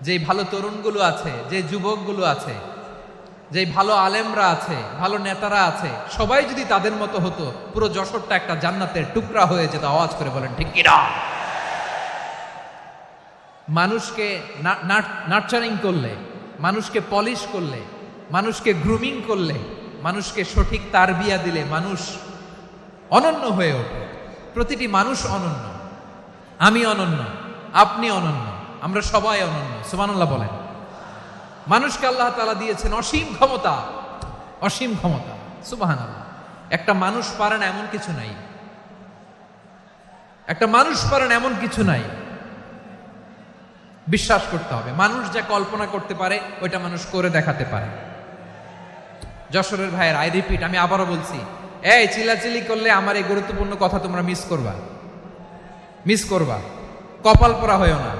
যে ভালো তরুণগুলো আছে যে যুবকগুলো আছে যে ভালো আলেমরা আছে, ভালো নেতারা আছে, সবাই যদি তাদের মতো হতো, পুরো যশোরটা একটা জান্নাতের টুকরা হয়ে যেত, আওয়াজ করে বলেন, ঠিক কিনা মানুষকে নার্চারিং করলে, মানুষকে পলিশ করলে, মানুষকে গ্রুমিং করলে, মানুষকে সঠিক তারবিয়া দিলে মানুষ অনন্য হয়ে ওঠে। প্রতিটি মানুষ অনন্য। আমি অনন্য, আপনি অনন্য। আমরা সবাই অনন্য সুমানুল্লাহ বলেন। মানুষকে আল্লাহ তালা দিয়েছেন অসীম ক্ষমতা অসীম ক্ষমতা সুবাহান একটা মানুষ পারে না এমন কিছু নাই। একটা মানুষ পারে না এমন কিছু নাই। বিশ্বাস করতে হবে, মানুষ যা কল্পনা করতে পারে, ওইটা মানুষ করে দেখাতে পারে। যশোরের ভাইয়ের, আই রিপিট, আমি আবারও বলছি, এই চিলাচিলি করলে আমার এই গুরুত্বপূর্ণ কথা তোমরা মিস করবা। মিস করবা। কপাল পরা হয়েও না।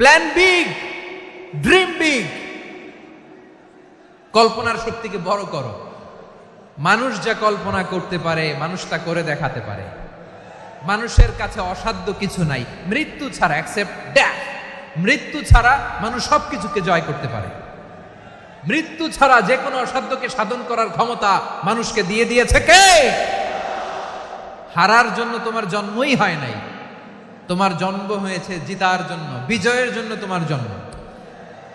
প্ল্যান বিগ ড্রিম বিগ কল্পনার শক্তিকে বড় করো। মানুষ যা কল্পনা করতে পারে, মানুষ তা করে দেখাতে পারে। মানুষের কাছে অসাধ্য কিছু নাই। মৃত্যু ছাড়া অ্যাকসেপ্ট ড্যাথ মৃত্যু ছাড়া মানুষ সব কিছুকে জয় করতে পারে। মৃত্যু ছাড়া যে কোনো অসাধ্যকে সাধন করার ক্ষমতা মানুষকে দিয়ে দিয়েছে কে? হারার জন্য তোমার জন্মই হয় নাই। তোমার জন্ম হয়েছে জিতার জন্য, বিজয়ের জন্য তোমার জন্ম।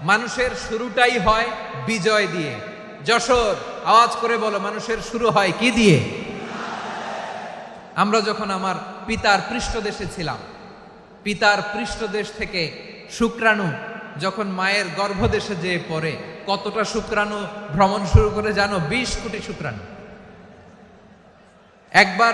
মানুষের শুরুটাই হয় বিজয় দিয়ে। যশোর, আওয়াজ করে বলো, মানুষের শুরু হয় কি দিয়ে? আমরা যখন আমার পিতার পৃষ্ঠদেশে ছিলাম, পিতার পৃষ্ঠদেশ থেকে শুক্রাণু যখন মায়ের গর্ভদেশে যেয়ে পড়ে, কতটা শুক্রাণু ভ্রমণ শুরু করে জানো? বিশ কোটি শুক্রাণু। একবার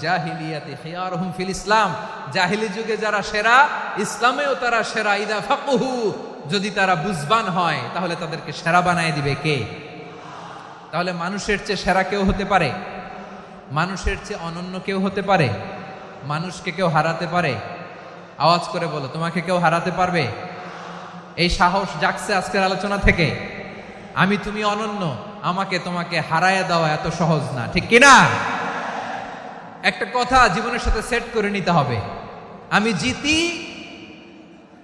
জাহিলিয়াতি ইসলাম। জাহিলি যুগে যারা সেরা, ইসলামেও তারা সেরা। যদি তারা বুঝবান হয়, তাহলে তাদেরকে সেরা বানায় দিবে কে? তাহলে মানুষের চেয়ে সেরা কেউ হতে পারে? মানুষের চেয়ে অনন্য কেউ হতে পারে? মানুষকে কেউ হারাতে পারে? আওয়াজ করে বলো, তোমাকে কেউ হারাতে পারবে? এই সাহস জাগছে আজকের আলোচনা থেকে। আমি তুমি অনন্য। আমাকে তোমাকে হারায় দেওয়া এত সহজ না, ঠিক কিনা? একটা কথা জীবনের সাথে সেট করে নিতে হবে। আমি জিতি,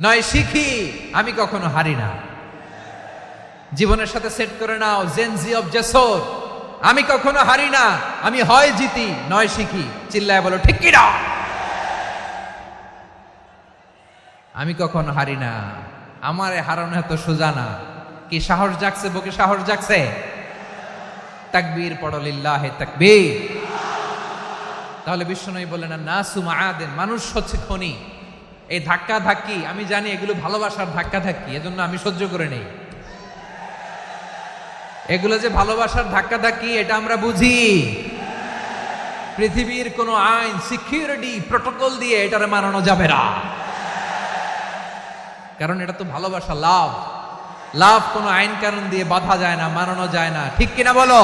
নয় শিখি, আমি কখনো হারি না। জীবনের সাথে সেট করে নাও জেনজি অফ জেসর আমি কখনো হারি না, আমি হয় জিতি, নয় শিখি। চিল্লায় বলো, ঠিক কিনা? আমি কখনো হারি না, আমারে হারানো এত সোজা না। কি সাহস জাগছে, বুকে সাহস জাগছে? তাকবীর পড়লিল্লাহে তাকবীর। তাহলে বিশ্বনবী বললেন না নাসু মাআদেন, মানুষ হচ্ছে খনি। এই ধাক্কা ধাক্কি আমি জানি এগুলো ভালোবাসার ধাক্কা ধাক্কি এজন্য আমি সহ্য করে নেই। এগুলো যে ভালোবাসার ধাক্কা ধাক্কি এটা আমরা বুঝি। পৃথিবীর কোনো আইন, সিকিউরিটি প্রোটোকল দিয়ে এটারে মানানো যাবে না। কারণ এটা তো ভালোবাসা, লাভ। লাভ কোনো আইন কানুন দিয়ে বাধা যায় না মানানো যায় না। ঠিক কিনা বলো?